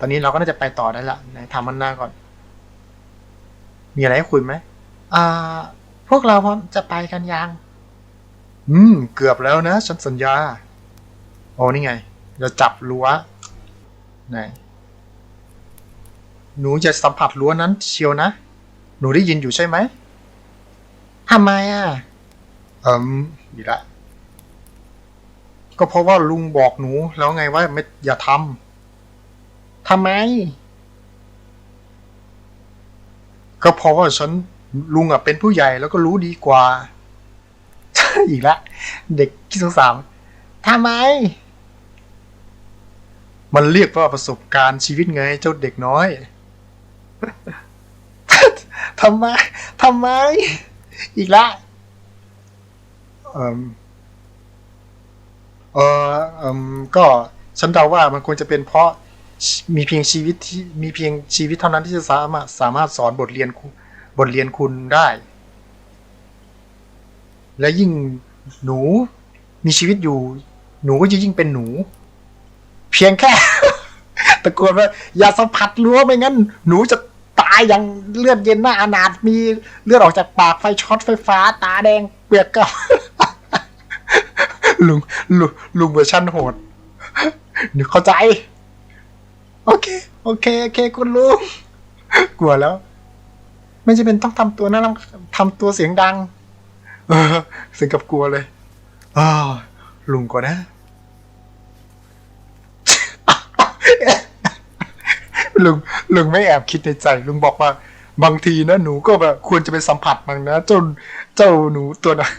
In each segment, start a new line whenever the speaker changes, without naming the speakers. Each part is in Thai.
ตอนนี้เราก็น่าจะไปต่อได้ละไหนทำมันหน้าก่อน มีอะไรให้คุยไหมอ่า พวกเราพร้อมจะไปกันยัง อืม เกือบแล้วนะ ฉันสัญญา โอ้นี่ไง เราจับรั้วไหนหนูจะสัมผัสรั้วนั้นเชียวนะ หนูได้ยินอยู่ใช่ไหมทำไมอะเอิมดีละ ก็เพราะว่าลุงบอกหนูแล้วไงว่าไม่อย่าทำ ทำไม ก็เพราะว่าฉันลุงอะเป็นผู้ใหญ่แล้วก็รู้ดีกว่า อีกละ เด็กที่สงสารทำไม มันเรียกว่าประสบการณ์ชีวิตไงเจ้าเด็กน้อยทำไมทำไม อีกละเอ่มเออก็ฉันเดาว่ามันควรจะเป็นเพราะ มีเพียงชีวิตที่มีเพียงชีวิตเท่านั้นที่จะสามารถสามารถสอนบทเรียนบทเรียนคุณได้ และยิ่งหนูมีชีวิตอยู่ หนูก็จะยิ่งเป็นหนู เพียงแค่ ตะโกนว่า อย่าสัมผัสรั้วไม่งั้น หนูจะตายอย่างเลือดเย็นหน้าอนาถมีเลือดออกจากปากไฟช็อตไฟฟ้า ตาแดงเปียกกับลุงลุงลุงเวอร์ชันโหดหนูเข้าใจ โอเค โอเค โอเค คุณลุง กลัวแล้ว ไม่จะเป็นต้องทำตัวน่ารำทำตัวเสียงดัง เออสียงกับกลัวเลยอ้าลุงก่อนนะ ลุง ลุงไม่แอบคิดในใจ ลุงบอกว่า บางทีนะหนูก็แบบควรจะไปสัมผัสมันนะเจ้าเจ้าหนูตัวน้อย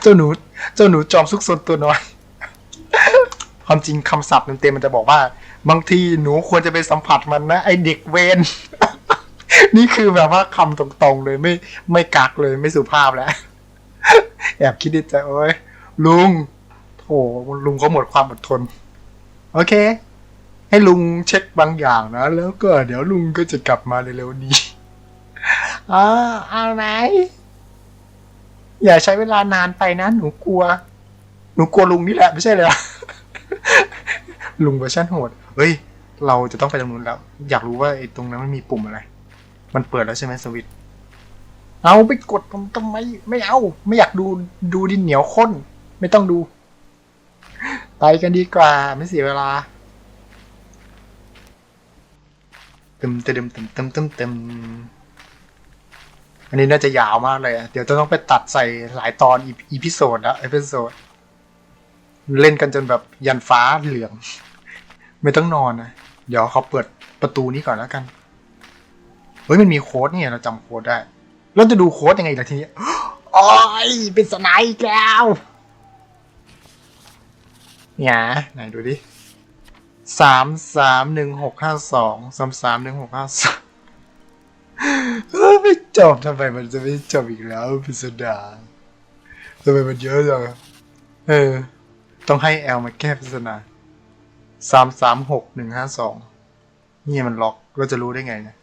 เจ้าหนู เจ้าหนูจอมซุกซนตัวน้อย ความจริงคำศัพท์เต็มๆมันจะบอกว่า บางทีหนูควรจะไปสัมผัสมันนะ ไอเด็กเวนนี่คือแบบว่าคำตรงๆเลยไม่ไม่กักเลยไม่สุภาพแล้ว แอบคิดในใจโอ้ยลุงโถลุงเขาหมดความอดทน โอเค ให้ลุงเช็คบางอย่างนะ แล้วก็เดี๋ยวลุงก็จะกลับมาเร็วๆนี้อ่าเอาไหน อย่าใช้เวลานานไปนะ หนูกลัว หนูกลัวลุงนี่แหละไม่ใช่เลย ลุงเวอร์ชันโหด เฮ้ย เราจะต้องไปตรงนู้นแล้ว อยากรู้ว่าไอ้ตรงนั้นมันมีปุ่มอะไร มันเปิดแล้วใช่ไหมสวิตเอาไปกดทำไม ไม่เอา ไม่อยากดูดูดินเหนียวข้น ไม่ต้องดู ไปกันดีกว่า ไม่เสียเวลาตึมเต็มเต็มเต็มเต็มเต็มอันนี้น่าจะยาวมากเลย เดี๋ยวจะต้องไปตัดใส่หลายตอนอีพิโซดละเอพิโซด เล่นกันจนแบบยันฟ้าเหลือง ไม่ต้องนอนนะ เดี๋ยวเขาเปิดประตูนี้ก่อนแล้วกัน เฮ้ยมันมีโค้ดเนี่ยเราจำโค้ดได้แล้วจะดูโค้ดยังไงล่ะทีนี้โอ้ยเป็นสไนด์แล้วเนี่ยไหนดูดิสามสามหนึ่งหกห้าสองสามสามหนึ่งหกห้าสองไม่จบทำไมมันจะไม่จบอีกแล้วพิสดารทำไมมันเยอะจังเออ ต้องให้แอลมาแก้ปริศนาสามสามหกหนึ่งห้าสองนี่มันล็อกเราจะรู้ได้ไงเนะ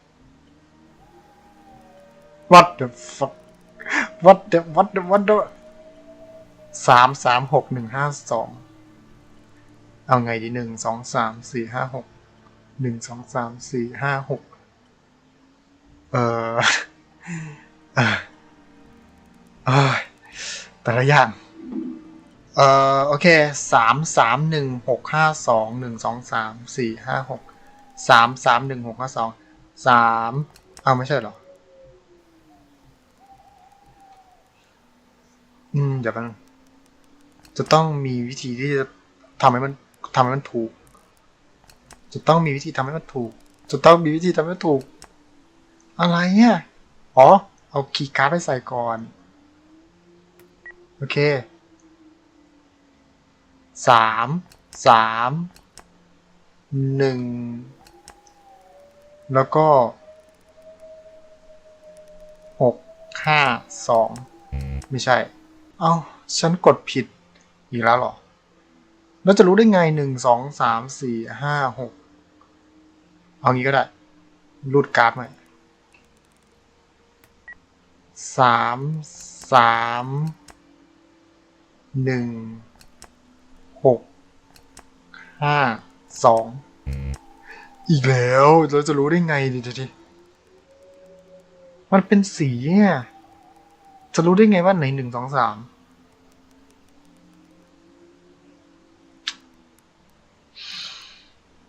what the fuck what the what the what the สามสามหกหนึ่งห้าสองเอาไงดีหนึ่งสองสามสี่ห้าหกหนึ่งสองสามสี่ห้าหกเออเออเออแต่ละอย่าง เอ่อโอเคสามสามหนึ่งหกห้าสองหนึ่งสองสามสี่ห้าหกสามสามหนึ่งหกห้าสองสามเอาไม่ใช่หรอ อืมเดี๋ยวกันจะต้องมีวิธีที่จะทำให้มันทำให้มันถูก จะต้องมีวิธีทำให้มันถูก จะต้องมีวิธีทำให้มันถูก อะไรเนี่ยอ๋อ เอาคีย์การ์ดไปใส่ก่อน โอเค สามสามหนึ่งแล้วก็หกห้าสองไม่ใช่ เอ้า ฉันกดผิดอีกแล้วหรอ แล้วจะรู้ได้ไงหนึ่งสองสามสี่ห้าหกเอางี้ก็ได้ รูดการ์ดใหม่สามสามหนึ่ง หกห้าสองอีกแล้ว เราจะรู้ได้ไงดิทีทีมันเป็นสีเนี่ยจะรู้ได้ไงว่าไหนหนึ่งสองสาม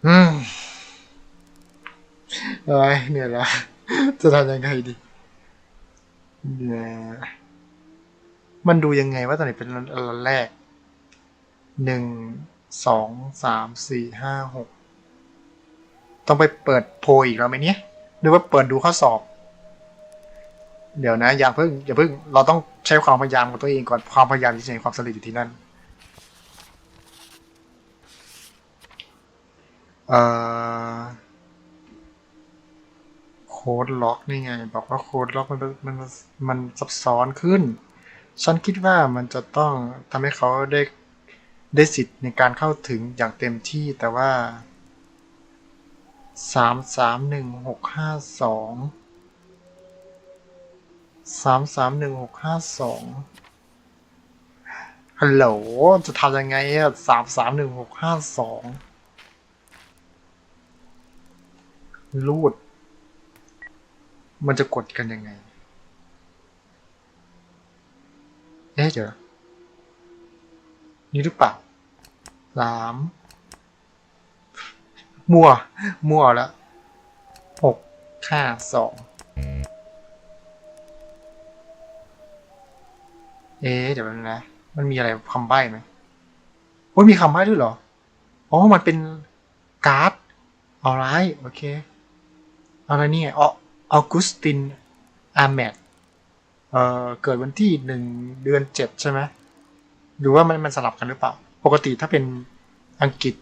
อืมอะไรเนี่ยละจะทำยังไงดีเนี่ยมันดูยังไงว่าตอนไหนเป็นอันแรก หนึ่งสองสามสี่ห้าหกต้องไปเปิดโพยอีกแล้วไหมเนี่ยหรือว่าเปิดดูข้อสอบ เดี๋ยวนะ อย่าเพิ่งอย่าเพิ่งเราต้องใช้ความพยายามของตัวเองก่อนความพยายามที่จะเห็นความสำเร็จอยู่ที่นั่นเอ่อโค้ดล็อกนี่ไง บอกว่าโค้ดล็อกมันมันมันซับซ้อนขึ้น ฉันคิดว่ามันจะต้องทำให้เขาได้ ได้สิทธิ์ในการเข้าถึงอย่างเต็มที่แต่ว่าสามสามหนึ่งหกห้าสองสามสามหนึ่งหกห้าสองฮัลโหล จะทำยังไงอะสามสามหนึ่งหกห้าสองรูด มันจะกดกันยังไง เอ๊ะเดี๋ยวนี่หรือเปล่า สามมั่ว มั่วแล้วหกห้าสองเอ๊ะเดี๋ยวนะ มันมีอะไรคำใบ้ไหมโอ้ยมีคำใบ้ด้วยเหรอ อ๋อ มันเป็นการ์ดออไรโอเคอะไรนี่ยอออกุสตินอาร์แมดเอ่อ เกิดวันที่หนึ่งเดือนเจ็ดใช่ไหมหรือว่ามันมันสลับกันหรือเปล่า ปกติถ้าเป็นอังกฤษ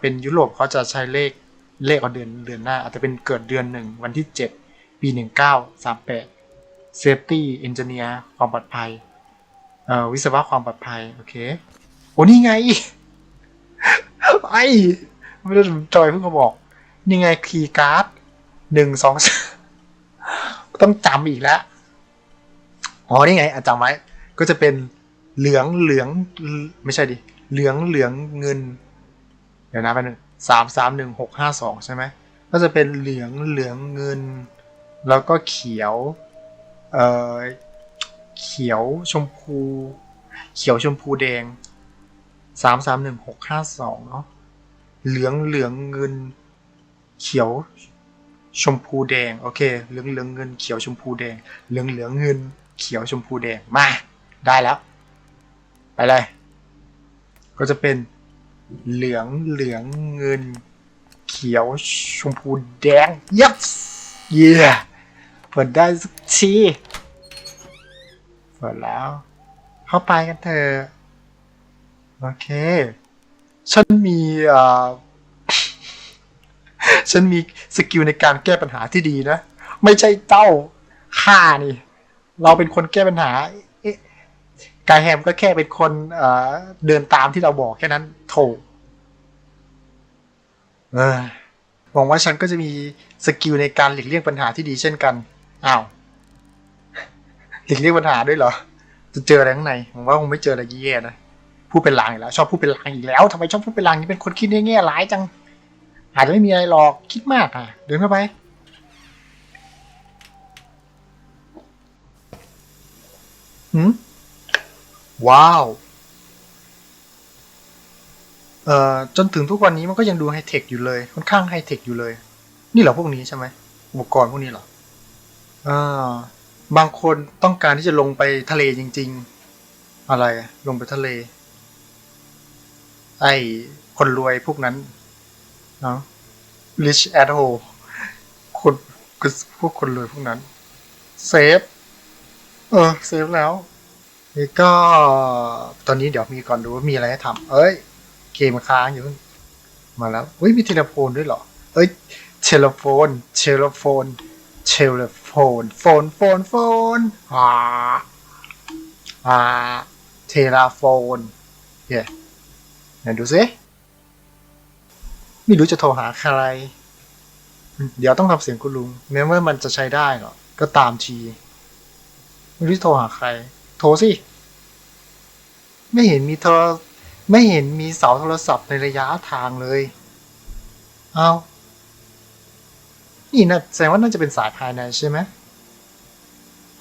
เป็นยุโรปเขาจะใช้เลขเลขเอาเดือนเดือนหน้า อาจจะเป็นเกิดเดือนหนึ่งวันที่เจ็ดปีหนึ่งเก้าสามแปดเซฟตี้เอนจเนียร์ความปลอดภัยวิศวะความปลอดภัย โอเค โอ้นี่ไง ไอ้ไม่ได้จอยเพิ่งมาบอก นี่ไงคีย์การ์ดหนึ่งสองต้องจำอีกแล้วอ๋อนี่ไงอะจำไว้ ก็จะเป็นเหลืองเหลืองไม่ใช่ดิ เหลืองเหลืองเงิน เดี๋ยวนะไปหนึ่งสามสามหนึ่งหกห้าสองใช่ไหมก็จะเป็นเหลืองเหลืองเงิน แล้วก็เขียวเอ่อเขียวชมพู เขียวชมพูแดงสามสามหนึ่งหกห้าสองเนาะเหลืองเหลืองเงิน เขียวชมพูแดงโอเคเหลืองเหลืองเงินเขียวชมพูแดงเหลืองเหลืองเงิน เขียวชมพูแดงมาได้แล้ว ไปเลย ก็จะเป็นเหลืองเหลืองเงิน เขียวชมพูแดง yes เย่เปิดได้สักทีเปิดแล้ว เข้าไปกันเถอะโอเค ฉันมีอ่อฉันมีสกิลในการแก้ปัญหาที่ดีนะ ไม่ใช่เจ้าข้านี่ เราเป็นคนแก้ปัญหา กายแฮมก็แค่เป็นคนเอเดินตามที่เราบอกแค่นั้นโถเออหวังว่าฉันก็จะมีสกิลในการหลีกเลี่ยงปัญหาที่ดีเช่นกันอ้าวหลีกเลี่ยงปัญหาด้วยเหรอ จะเจออะไรข้างในผมว่าคงไม่เจออะไรแย่นะพูดเป็นลางอีกแล้ว ชอบพูดเป็นลางอีกแล้วทำไมชอบพูดเป็นลางนี่เป็นคนคิดแง่ร้ายจัง อาจจะไม่มีอะไรหรอกคิดมากอะ เดินเข้าไปหืม ว้าวเอ่อจนถึงทุกวันนี้มันก็ยังดูไฮเทคอยู่เลย ค่อนข้างไฮเทคอยู่เลย นี่เหรอพวกนี้ใช่ไหมอุปกรณ์พวกนี้เหรออ่าบางคนต้องการที่จะลงไปทะเลจริง ๆ อะไรลงไปทะเล ไอ้คนรวยพวกนั้นเนาะ rich at home คนคือพวกคนรวยพวกนั้นเซฟเออเซฟแล้ว นี่ก็ตอนนี้เดี๋ยวมีก่อนดูว่ามีอะไรให้ทำเอ้ย เกมค้างอยู่มาแล้วเฮ้ยมีเทเลโฟนด้วยเหรอ เอ้ยเทเลโฟนเทเลโฟนเทเลโฟนโฟนโฟนโฟนอ่าอ่าเทเลโฟนเย้ไหนดูซิไม่รู้จะโทรหาใคร เดี๋ยวต้องทำเสียงคุณลุงแม้ว่ามันจะใช้ได้หรอ ก็ตามที ไม่รู้โทรหาใคร โทรสิ ไม่เห็นมีโทรไม่เห็นมีเสาโทรศัพท์ในระยะทางเลย เอานี่นะแสดงว่าน่าจะเป็นสายภายในใช่ไหม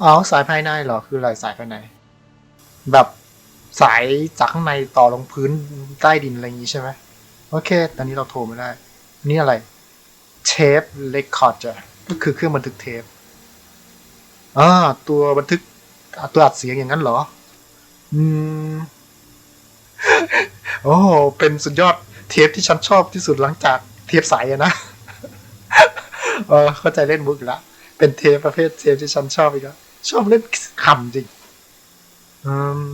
อ๋อสายภายในเหรอ คืออะไรสายภายใน แบบสายจากข้างในต่อลงพื้นใต้ดินอะไรอย่างงี้ใช่ไหมโอเค ตอนนี้เราโทรไม่ได้ นี่อะไร เทปเรคคอร์ดจ้ะก็คือเครื่องบันทึกเทปอ่าตัวบันทึก ตัวอัดเสียงอย่างนั้นเหรอ อืม โอ้เป็นสุดยอดเทปที่ฉันชอบที่สุดหลังจากเทปใสอะนะ เออ เข้าใจเล่นมุกอีกแล้วเป็นเทปประเภทเทปที่ฉันชอบอีกแล้วชอบเล่นคำจริง อืม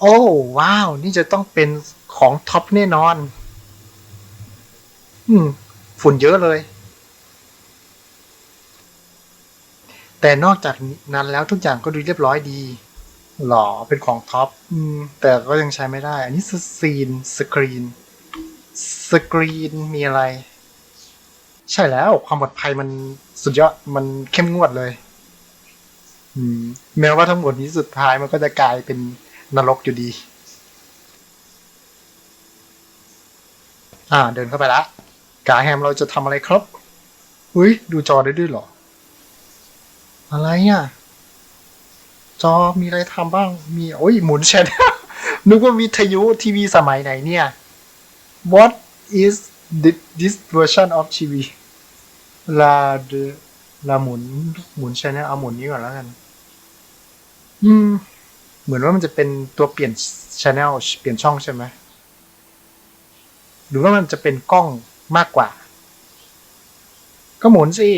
โอ้ว้าว นี่จะต้องเป็นของท็อปแน่นอน อืม ฝุ่นเยอะเลย แต่นอกจากนั้นแล้วทุกอย่างก็ดูเรียบร้อยดีหรอเป็นของท็อปอแต่ก็ยังใช้ไม่ได้ อันนี้ซีนสกรีนสกรีนมีอะไร ใช่แล้วความปลอดภัยมันสุดยอดมันเข้มงวดเลยมแม้ว่าทั้งหมดนี้สุดท้ายมันก็จะกลายเป็นนรกอยู่ดี อ่า เดินเข้าไปละกาแฮมเราจะทำอะไรครับอุ้ยดูจอได้ด้วยหรอ อะไรอะ จอมีอะไรทำบ้าง มีโอ้ยหมุนแชนนึกว่าวิทยุทีวีสมัยไหนเนี่ย What is thi- this version of TV ลาเดลาหมุนหมุนชแนลเอาหมุนนี้ก่อนแล้วกัน อืม เหมือนว่ามันจะเป็นตัวเปลี่ยนชแนลเปลี่ยนช่องใช่ไหมหรือว่ามันจะเป็นกล้องมากกว่า ก็หมุนสิ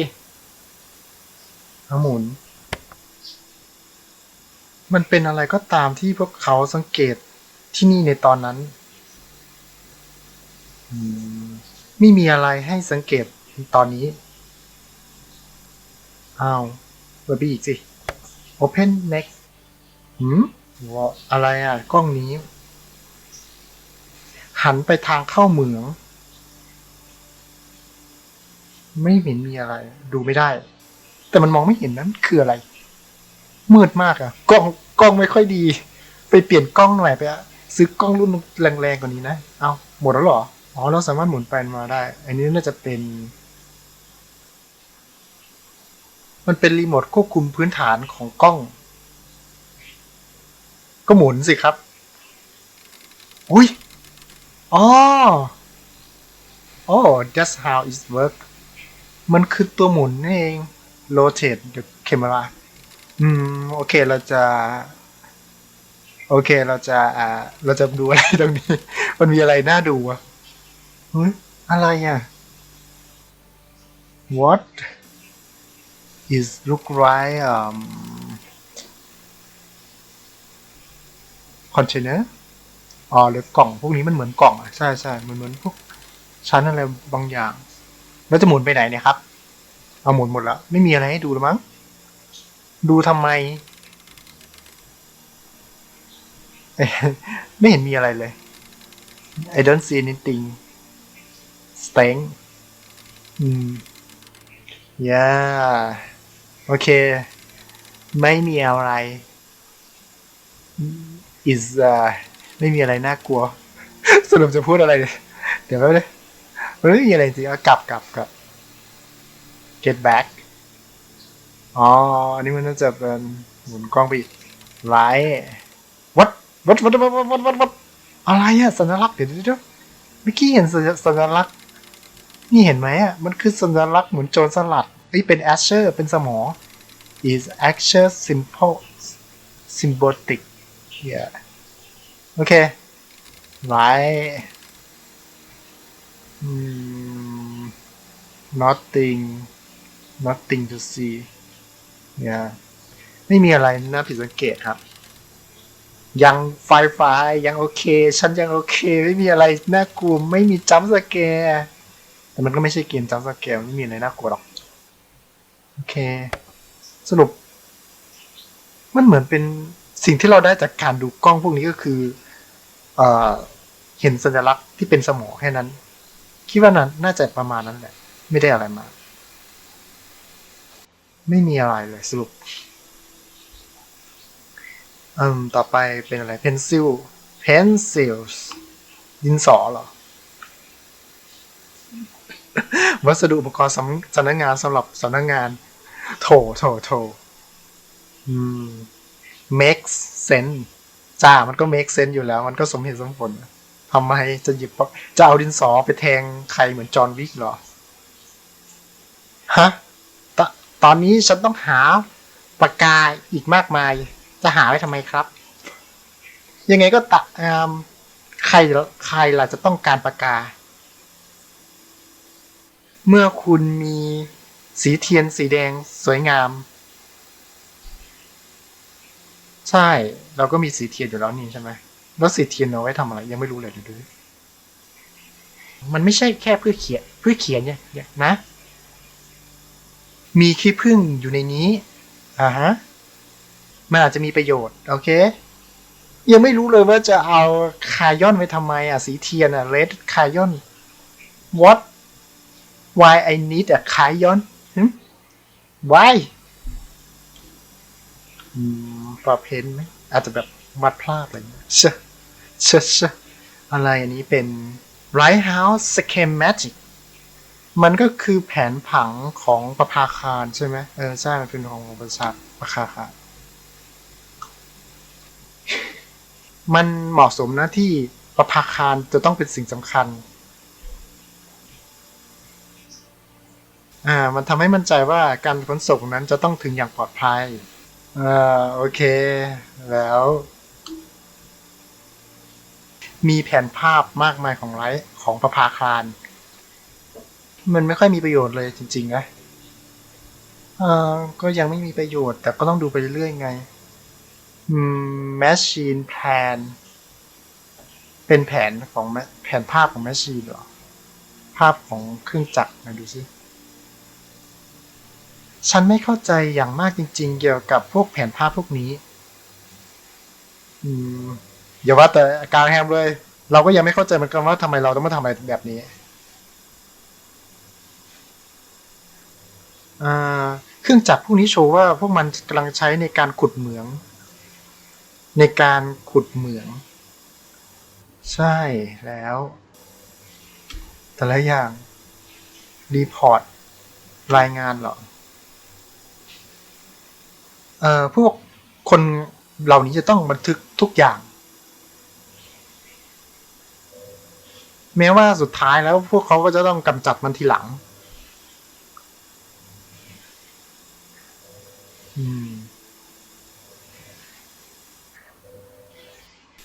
เอาหมุน มันเป็นอะไรก็ตามที่พวกเขาสังเกตที่นี่ในตอนนั้น ไม่มีอะไรให้สังเกตตอนนี้อ้าวเปิดไปอีกสิ Open next หืมว่าอะไรอะ กล้องนี้ หันไปทางเข้าเหมือง ไม่เห็นมีอะไร ดูไม่ได้ แต่มันมองไม่เห็นนั้นคืออะไร มืดมากอะกล้องกล้องไม่ค่อยดี ไปเปลี่ยนกล้องหน่อยไปอะซื้อกล้องรุ่นแรงๆกว่านี้นะเอาหมดแล้วเหรออ๋อเราสามารถหมุนไปมาได้ อันนี้น่าจะเป็น มันเป็นรีโมทควบคุมพื้นฐานของกล้อง ก็หมุนสิครับอุ้ยอ๋ออ๋อ that's how it work มันคือตัวหมุนนี่เอง rotate the camera อืม โอเคเราจะ โอเคเราจะ อ่า เราจะดูอะไรตรงนี้ มันมีอะไรน่าดูอะเฮ้ยอะไรอะ what is look like um container อ๋อหรือกล่องพวกนี้มันเหมือนกล่องอะใช่ใช่เหมันเหมือนพวกชั้นอะไรบางอย่าง แล้วจะหมุนไปไหนเนี่ยครับ เอาหมุนหมดล้วไม่มีอะไรให้ดูแล้วมั้ง ดูทำไม ไม่เห็นมีอะไรเลย I don't see anything stank อืม yeah โอเค ไม่มีอะไร is uh, ไม่มีอะไรน่ากลัว สรุปจะพูดอะไร เดี๋ยวแป๊บนึงมันไม่มีอะไรจริงอากลับกลับกลับ get back อ๋อ อันนี้มันน่าจะเป็นหมุนกล้องไปอีไลท์ what what what what what what what อะไรอะสัญลักษณ์เดี๋ยวเดี๋ยวเมื่อกี้เห็นสัญลักษณ์นี่เห็นไหมอะมันคือสัญลักษณ์เหมือนโจรสลัดนี่เป็นแอชเชอร์เป็นสมอ is asher simple symbolic yeah โอเคไลท์ nothing nothing to see yeah ไม่มีอะไรน่าผิดสังเกตครับ ยังไฟไฟยังโอเค ฉันยังโอเค ไม่มีอะไรน่ากลัวไม่มีจัมสแกร์แต่มันก็ไม่ใช่เกมจัมสแกร์ไม่มีอะไรน่ากลัวหรอก โอเค สรุป มันเหมือนเป็นสิ่งที่เราได้จากการดูกล้องพวกนี้ก็คือเอเห็นสัญลักษณ์ที่เป็นสมองแค่นั้น คิดว่านั้นน่าจะประมาณนั้นแหละ ไม่ได้อะไรมา ไม่มีอะไรเลยสรุปอืมต่อไปเป็นอะไร pencil pencils ดินสอเหรอ วัสดุอุปกรณ์สำนักงานสำหรับสำนักงาน โถโถโถอืม make sense จ้ามันก็ make sense อยู่แล้ว มันก็สมเหตุสมผลทำไมจะหยิบจะเอาดินสอไปแทงใครเหมือนจอห์นวิกเหรอ ฮะ ตอนนี้ฉันต้องหาปากกาอีกมากมาย จะหาไว้ทำไมครับ ยังไงก็ตะใครใครล่ะจะต้องการปากกา เมื่อคุณมีสีเทียนสีแดงสวยงาม ใช่เราก็มีสีเทียนอยู่แล้วนี่ใช่ไหมแล้วสีเทียนเอาไว้ทำอะไร ยังไม่รู้เลยเดี๋ยวดูมันไม่ใช่แค่เพื่อเขียนเพื่อเขียนเนี่ยนะ มีขี้ผึ้งอยู่ในนี้อ่าฮะมันอาจจะมีประโยชน์ โอเค ยังไม่รู้เลยว่าจะเอาคายอนไว้ทำไมอะ สีเทียนอะ red คายอน what why I need a crayon หึ why อืมปรับเพนไหมอาจจะแบบวัดพลาดอะไรเงี้ยเชอะเชอะเชอะอะไรอันนี้เป็น Lighthouse Schematic มันก็คือแผนผังของประภาคารใช่ไหมเออใช่มันเป็นของประชาประภาคารมันเหมาะสมนะที่ประภาคารจะต้องเป็นสิ่งสำคัญ อ่า มันทำให้มั่นใจว่าการขนส่งนั้นจะต้องถึงอย่างปลอดภัยอ่าโอเค แล้ว มีแผนภาพมากมายของไลท์ของประภาคาร มันไม่ค่อยมีประโยชน์เลยจริงๆนะเอ่อก็ยังไม่มีประโยชน์ แต่ก็ต้องดูไปเรื่อยๆไงม machine plan เป็นแผนของแมแผนภาพของ machine เหรอ ภาพของเครื่องจักรนะดูซิ ฉันไม่เข้าใจอย่างมากจริง ๆ เกี่ยวกับพวกแผนภาพพวกนี้ อืมอย่าว่าแต่กลางแฮมเลย เราก็ยังไม่เข้าใจเหมือนกันว่าทำไมเราต้องมาทำอะไรแบบนี้ อ่า เครื่องจักรพวกนี้โชว์ว่าพวกมันกำลังใช้ในการขุดเหมือง ในการขุดเหมือง ใช่แล้ว แต่ละอย่างรีพอร์ตรายงานหรอเอ่อพวกคนเหล่านี้จะต้องบันทึกทุกอย่าง แม้ว่าสุดท้ายแล้วพวกเขาก็จะต้องกำจัดมันทีหลัง อืม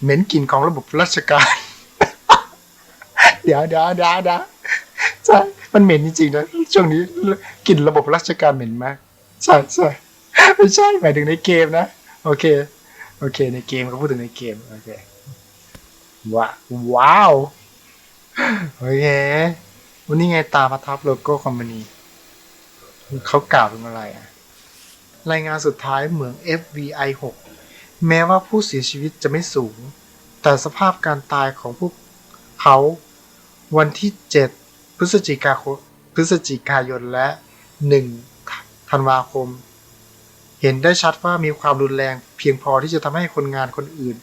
เหม็นกลิ่นของระบบราชการ เดี๋ยวเดี๋ยวเดี๋ยวเดี๋ยวใช่ มันเหม็นจริงๆนะช่วงนี้กลิ่นระบบราชการเหม็นมากใช่ใช่ไม่ใช่หมายถึงในเกมนะ โอเค โอเค ในเกมเขาพูดถึงในเกม โอเคว้าว้าว โอเค วันนี้ไงตาประทับโลโก้คอมพานีเขากล่าวถึงอะไรอะ รายงานสุดท้ายเหมือง FBI 6 แม้ว่าผู้เสียชีวิตจะไม่สูง แต่สภาพการตายของพวกเขา วันที่ 7 พฤศจิกาพฤศจิกายนและ 1 ธันวาคม เห็นได้ชัดว่ามีความรุนแรงเพียงพอที่จะทำให้คนงานคนอื่น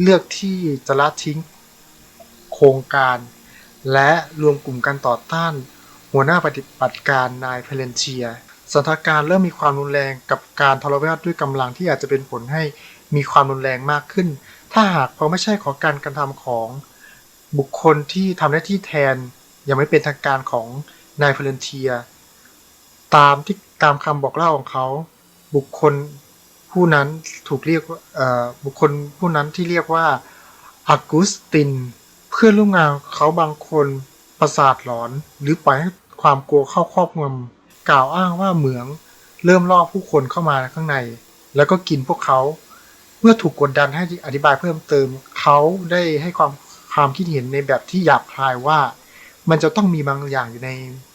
เลือกที่จะละทิ้ง โครงการ และรวมกลุ่มกันต่อต้าน หัวหน้าปฏิบัติการนายเพลนเชีย สถานการณ์เริ่มมีความรุนแรงกับการทะเลาะวิวาทด้วยกำลังที่อาจจะเป็นผลให้มีความรุนแรงมากขึ้น ถ้าหากเพราะไม่ใช่ของการกระทำของบุคคลที่ทำหน้าที่แทนยังไม่เป็นทางการของนายเพลนเทีย ตามที่ตามคำบอกเล่าของเขา บุคคลผู้นั้นถูกเรียกว่าบุคคลผู้นั้นที่เรียกว่าอากุสติน เพื่อนร่วมงานเขาบางคนประสาทหลอน หรือปล่อยให้ความกลัวเข้าครอบงำ กล่าวอ้างว่าเหมืองเริ่มล่อผู้คนเข้ามาข้างใน แล้วก็กินพวกเขา เมื่อถูกกดดันให้อธิบายเพิ่มเติม เขาได้ให้ความความคิดเห็นในแบบที่หยาบคายว่า มันจะต้องมีบางอย่างอยู่ใน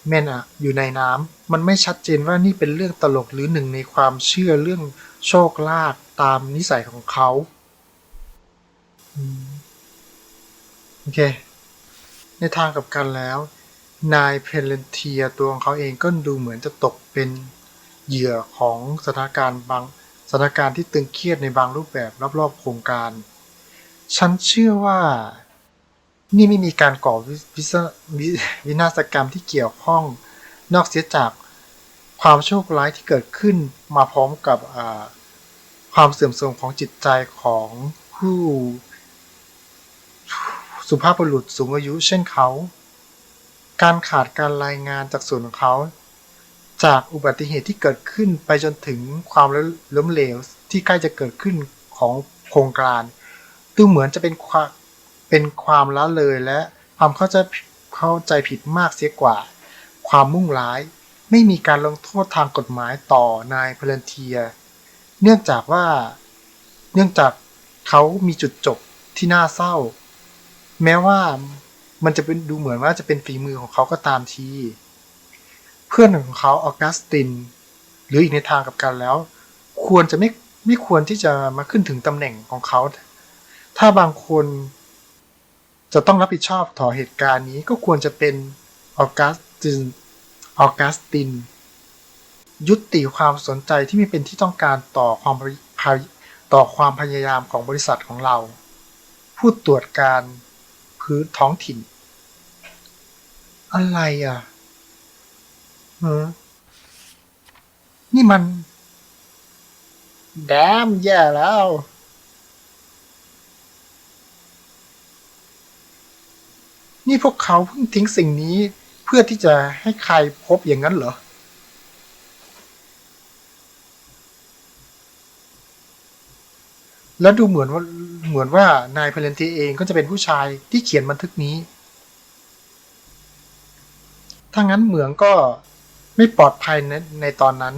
แม่น่ะอยู่ในน้ำมันไม่ชัดเจนว่านี่เป็นเรื่องตลกหรือหนึ่งในความเชื่อเรื่องโชคลาภตามนิสัยของเขาโอเค ในทางกับกันแล้ว นายเพลนเทียตัวของเขาเองก็ดูเหมือนจะตกเป็นเหยื่อของสถานการณ์บางสถานการณ์ที่ตึงเครียดในบางรูปแบบรอบๆโครงการ ฉันเชื่อว่านี่ไม่มีการก่อวิวววนาศกรรมที่เกี่ยวข้องนอกเสียจากความโชคร้ายที่เกิดขึ้นมาพร้อมกับความเสื่อมโทรมของจิตใจของผู้สุภาพบุรุษสูงอายุเช่นเขา การขาดการรายงานจากส่วนของเขา จากอุบัติเหตุที่เกิดขึ้นไปจนถึงความล้มเหลวที่ใกล้จะเกิดขึ้นของโครงการดูเหมือนจะเป็นความเป็นความละเลยและความเข้าใจเข้าใจผิดมากเสียกว่า ความมุ่งร้าย ไม่มีการลงโทษทางกฎหมายต่อนายเพลนเทีย เนื่องจากว่า เนื่องจากเขามีจุดจบที่น่าเศร้า แม้ว่า มันจะเป็นดูเหมือนว่าจะเป็นฝีมือของเขาก็ตามที เพื่อนของเขาออกัสติน หรืออีกในทางกับกันแล้ว ควรจะไม่ไม่ควรที่จะมาขึ้นถึงตำแหน่งของเขา ถ้าบางคนจะต้องรับผิดชอบต่อเหตุการณ์นี้ก็ควรจะเป็นออกัสตินออกัสติน ยุติความสนใจที่ไม่เป็นที่ต้องการต่อความต่อความพยายามของบริษัทของเรา ผู้ตรวจการ พื้นท้องถิ่น อะไรอะเออนี่มันแดมแย่แล้ว นี่พวกเขาเพิ่งทิ้งสิ่งนี้เพื่อที่จะให้ใครพบอย่างนั้นเหรอ แล้วดูเหมือนว่า เหมือนว่านายเพลนทีเองก็จะเป็นผู้ชายที่เขียนบันทึกนี้ ถ้างั้นเหมืองก็ไม่ปลอดภัยในในตอนนั้น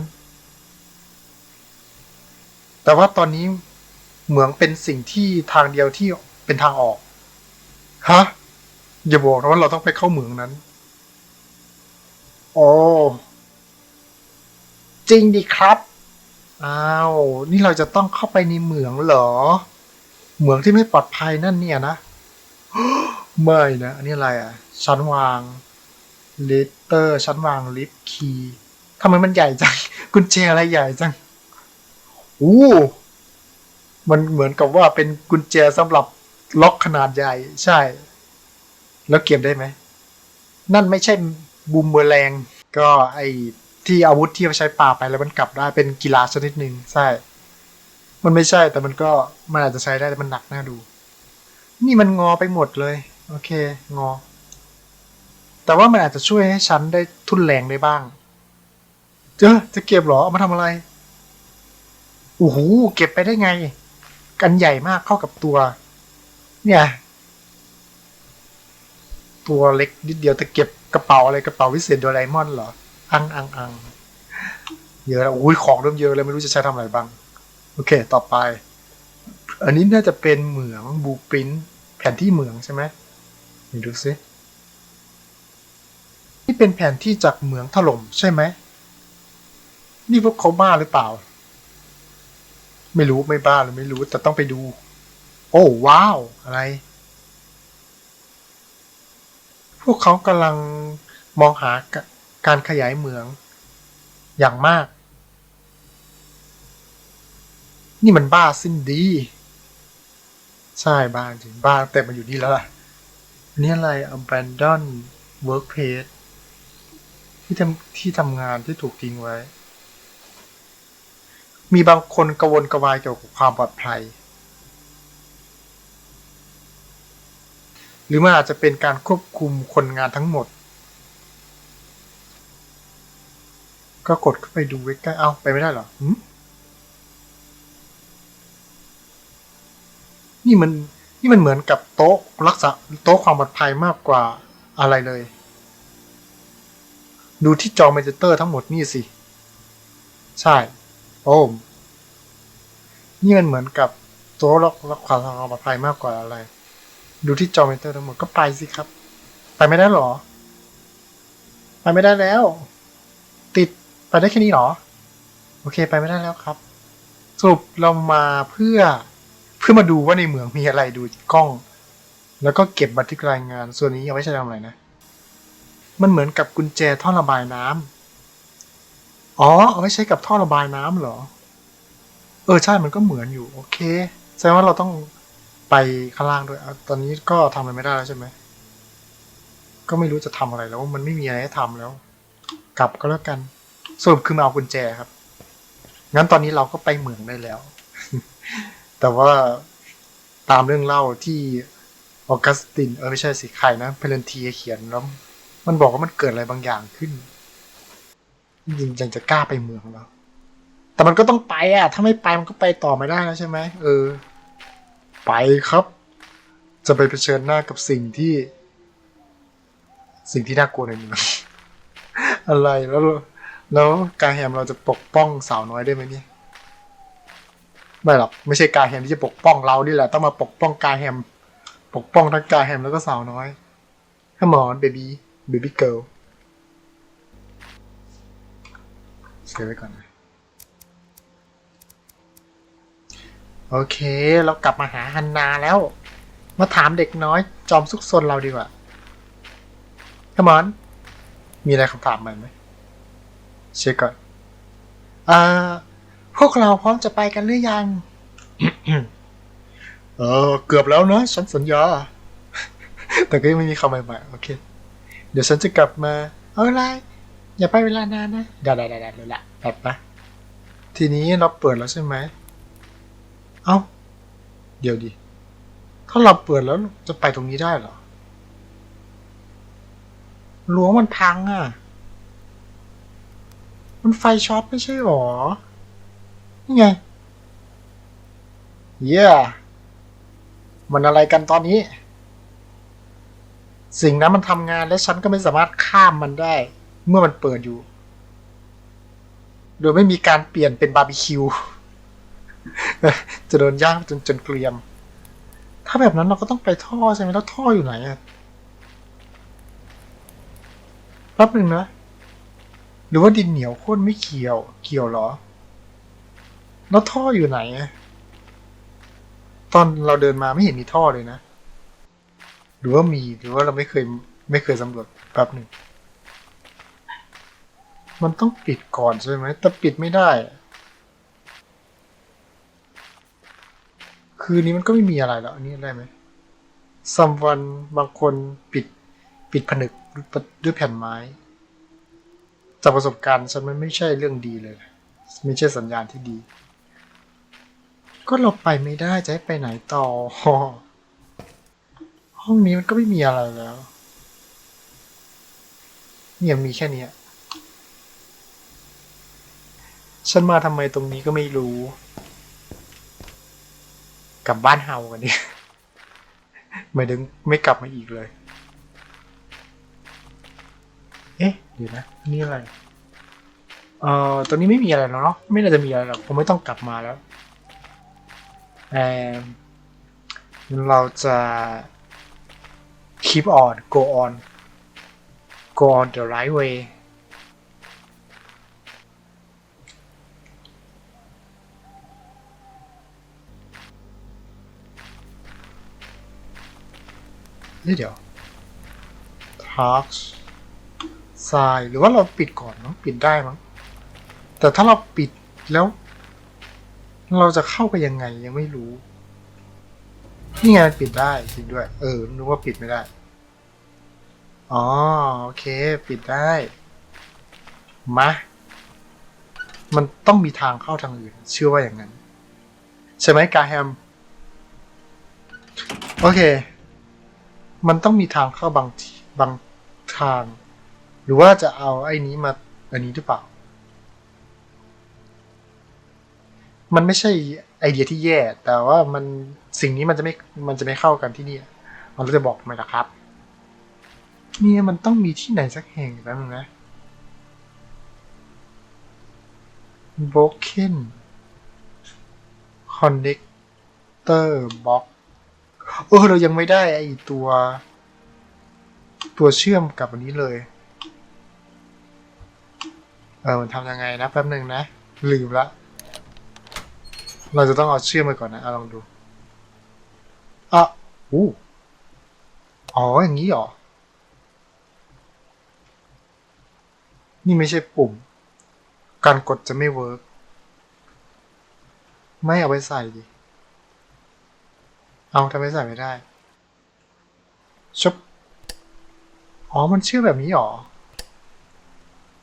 แต่ว่าตอนนี้เหมืองเป็นสิ่งที่ทางเดียวที่เป็นทางออก ฮะ อย่าบอกนะว่าเราต้องไปเข้าเหมืองนั้น โอ้จริงดิครับ อ้าว นี่เราจะต้องเข้าไปในเหมืองเหรอ เหมืองที่ไม่ปลอดภัยนั่นเนี่ยนะไม่นะอันนี้อะไรอะชั้นวางลิเตอร์ชั้นวางลิฟต์คีย์ทำไมมันใหญ่จังกุญแจอะไรใหญ่จังอู้มันเหมือนกับว่าเป็นกุญแจสำหรับล็อกขนาดใหญ่ ใช่ แล้วเก็บได้ไหม นั่นไม่ใช่บูมเมอแรง ก็ไอที่อาวุธที่เอาใช้ป่าไปแล้วมันกลับได้เป็นกีฬาชนิดหนึ่งใช่ มันไม่ใช่แต่มันก็มันอาจจะใช้ได้แต่มันหนักน่าดู นี่มันงอไปหมดเลย โอเค งอ แต่ว่ามันอาจจะช่วยให้ฉันได้ทุนแรงได้บ้าง เจอจะเก็บเหรอเอามาทำอะไรโอ้โหเก็บไปได้ไง กันใหญ่มากเข้ากับตัว เนี่ย ตัวเล็กนิดเดียวแต่เก็บกระเป๋าอะไรกระเป๋าวิเศษโดราเอมอนเหรอ อังอังอังเยอะแล้วอุ้ยของเริ่มเยอะเลยไม่รู้จะใช้ทำอะไรบ้าง โอเค ต่อไป อันนี้น่าจะเป็นเหมืองบูปรินแผนที่เหมืองใช่ไหมนี่ดูซินี่เป็นแผนที่จากเหมืองถล่มใช่ไหม นี่พวกเขาบ้าหรือเปล่า ไม่รู้ไม่บ้าหรือไม่รู้แต่ต้องไปดู โอ้ว้าว อะไร พวกเขากำลังมองหาการขยายเหมืองอย่างมาก นี่มันบ้าสิ้นดี ใช่บ้าจริงบ้าแต่มาอยู่นี่แล้วล่ะนี่อะไร abandon workplace ที่ทำที่ทำงานที่ถูกทิ้งไว้ มีบางคนกระวนกระวายเกี่ยวกับความปลอดภัย หรือมันอาจจะเป็นการควบคุมคนงานทั้งหมด ก็กดเข้าไปดูใกล้ๆเอาไปไม่ได้หรอ นี่มันนี่มันเหมือนกับโต๊ะรักษาโต๊ะความปลอดภัยมากกว่าอะไรเลย ดูที่จอมอนิเตอร์ทั้งหมดนี่สิ ใช่ โอ้มนี่มันเหมือนกับโต๊ะรักษาความปลอดภัยมากกว่าอะไร ดูที่จอมอนิเตอร์ทั้งหมดก็ไปสิครับ ไปไม่ได้หรอ ไปไม่ได้แล้ว ติดไปได้แค่นี้หรอ โอเค ไปไม่ได้แล้วครับ สรุปเรามาเพื่อ เพื่อมาดูว่าในเมืองมีอะไรดูกล้อง แล้วก็เก็บบันทึกรายงาน ส่วนนี้เอาไว้ใช้ทำอะไรนะ มันเหมือนกับกุญแจท่อระบายน้ำอ๋อ เอาไว้ใช้กับท่อระบายน้ำเหรอ เออใช่มันก็เหมือนอยู่ โอเค แสดงว่าเราต้องไปข้างล่างด้วย ตอนนี้ก็ทำอะไรไม่ได้แล้วใช่ไหม ก็ไม่รู้จะทำอะไรแล้ว มันไม่มีอะไรให้ทำแล้ว กลับก็แล้วกันสรุปคือมาเอากุญแจครับ งั้นตอนนี้เราก็ไปเหมืองได้แล้ว แต่ว่าตามเรื่องเล่าที่ออกัสตินเออไม่ใช่สิใครนะเพลนทีเขียนแล้วมันบอกว่ามันเกิดอะไรบางอย่างขึ้นจริงยังจะกล้าไปเมืองแล้ว แต่มันก็ต้องไปอะ ถ้าไม่ไปมันก็ไปต่อไม่ได้แล้วใช่ไหมเออ ไปครับ จะไปเผชิญหน้ากับสิ่งที่ สิ่งที่น่ากลัวในเมืองอะไรแล้วแล้วการแฮมเราจะปกป้องสาวน้อยได้ไหมเนี่ย ไม่หรอกไม่ใช่การแฮมที่จะปกป้องเรานี่แหละ ต้องมาปกป้องการแฮม ปกป้องทั้งการแฮมแล้วก็สาวน้อย Come on baby baby girl เซฟไว้ก่อนนะโอเค เรากลับมาหาฮันนาแล้ว มาถามเด็กน้อย จอมซุกซนเราดีกว่า Come on มีอะไรคำถามใหม่ไหมเช็คก่อนอ่า พวกเราพร้อมจะไปกันหรือยัง เออ เกือบแล้วนะ ฉันสัญญา แต่ก็ยังไม่มีคำใหม่ๆ โอเค เดี๋ยวฉันจะกลับมา เอาไร อย่าไปเวลานานนะได้ได้ได้ได้เลยละแบบปะทีนี้เราเปิดแล้วใช่ไหม เอ้า เดี๋ยวดิ ถ้าเราเปิดแล้วจะไปตรงนี้ได้เหรอรั้วมันพังอะ มันไฟช็อตไม่ใช่หรอ นี่ไง เย้มันอะไรกันตอนนี้ สิ่งนั้นมันทำงานและฉันก็ไม่สามารถข้ามมันได้ เมื่อมันเปิดอยู่ โดยไม่มีการเปลี่ยนเป็นบาร์บีคิว จะโดนย่างจนจนเกรียม ถ้าแบบนั้นเราก็ต้องไปท่อใช่ไหมแล้วท่ออยู่ไหนอะแป๊บหนึ่งนะ หรือว่าดินเหนียวข้นไม่เกี่ยว เกี่ยวหรอ แล้วท่ออยู่ไหน ตอนเราเดินมาไม่เห็นมีท่อเลยนะ หรือว่ามีหรือว่าเราไม่เคยไม่เคยสำรวจแป๊บหนึ่ง มันต้องปิดก่อนใช่ไหม แต่ปิดไม่ได้ คืนนี้มันก็ไม่มีอะไรแล้ว อันนี้ได้ไหม someone บางคนปิดปิดผนึกด้วยแผ่นไม้ จากประสบการณ์ฉันมันไม่ใช่เรื่องดีเลย ไม่ใช่สัญญาณที่ดี ก็เราไปไม่ได้จะให้ไปไหนต่อ ห้องนี้มันก็ไม่มีอะไรแล้วเนี่ยมีแค่นี้ฉันมาทำไมตรงนี้ก็ไม่รู้ กลับบ้านเฮากันเนี่ยไม่ดึงไม่กลับมาอีกเลย เอ๊ะเดี๋ยวนะนี่อะไร เอ่อตอนนี้ไม่มีอะไรแล้วเนาะไม่น่าจะมีอะไรหรอกผมไม่ต้องกลับมาแล้ว เราจะ keep on go on go on the right way เฮ้ยเดี๋ยว touch ทรายหรือว่าเราปิดก่อนมั้งปิดได้มั้งแต่ถ้าเราปิดแล้ว เราจะเข้าไปยังไงยังไม่รู้ นี่ไงมันปิดได้จริงด้วย เออนึกว่าปิดไม่ได้ อ๋อโอเค ปิดได้มามันต้องมีทางเข้าทางอื่น เชื่อว่าอย่างนั้น ใช่ไหมกาแฮม โอเค มันต้องมีทางเข้าบางบางทาง หรือว่าจะเอาไอ้นี้มาอันนี้หรือเปล่า มันไม่ใช่ไอเดียที่แย่ แต่ว่ามันสิ่งนี้มันจะไม่มันจะไม่เข้ากันที่นี่เราจะบอกทำไมล่ะครับ เนี่ยมันต้องมีที่ไหนสักแห่งแล้วนะ broken connector box เออเรายังไม่ได้ไอตัว ตัวเชื่อมกับอันนี้เลย เออมันทำยังไงนะแป๊บหนึ่งนะ ลืมละ เราจะต้องเอาเชื่อมไปก่อนนะเอาลองดูอะอู้อ๋ออย่างนี้เหรอ นี่ไม่ใช่ปุ่ม การกดจะไม่เวิร์กไม่เอาไปใส่ดิ เอาทำไมใส่ไม่ได้ชบอ๋อ มันเชื่อมแบบนี้เหรอ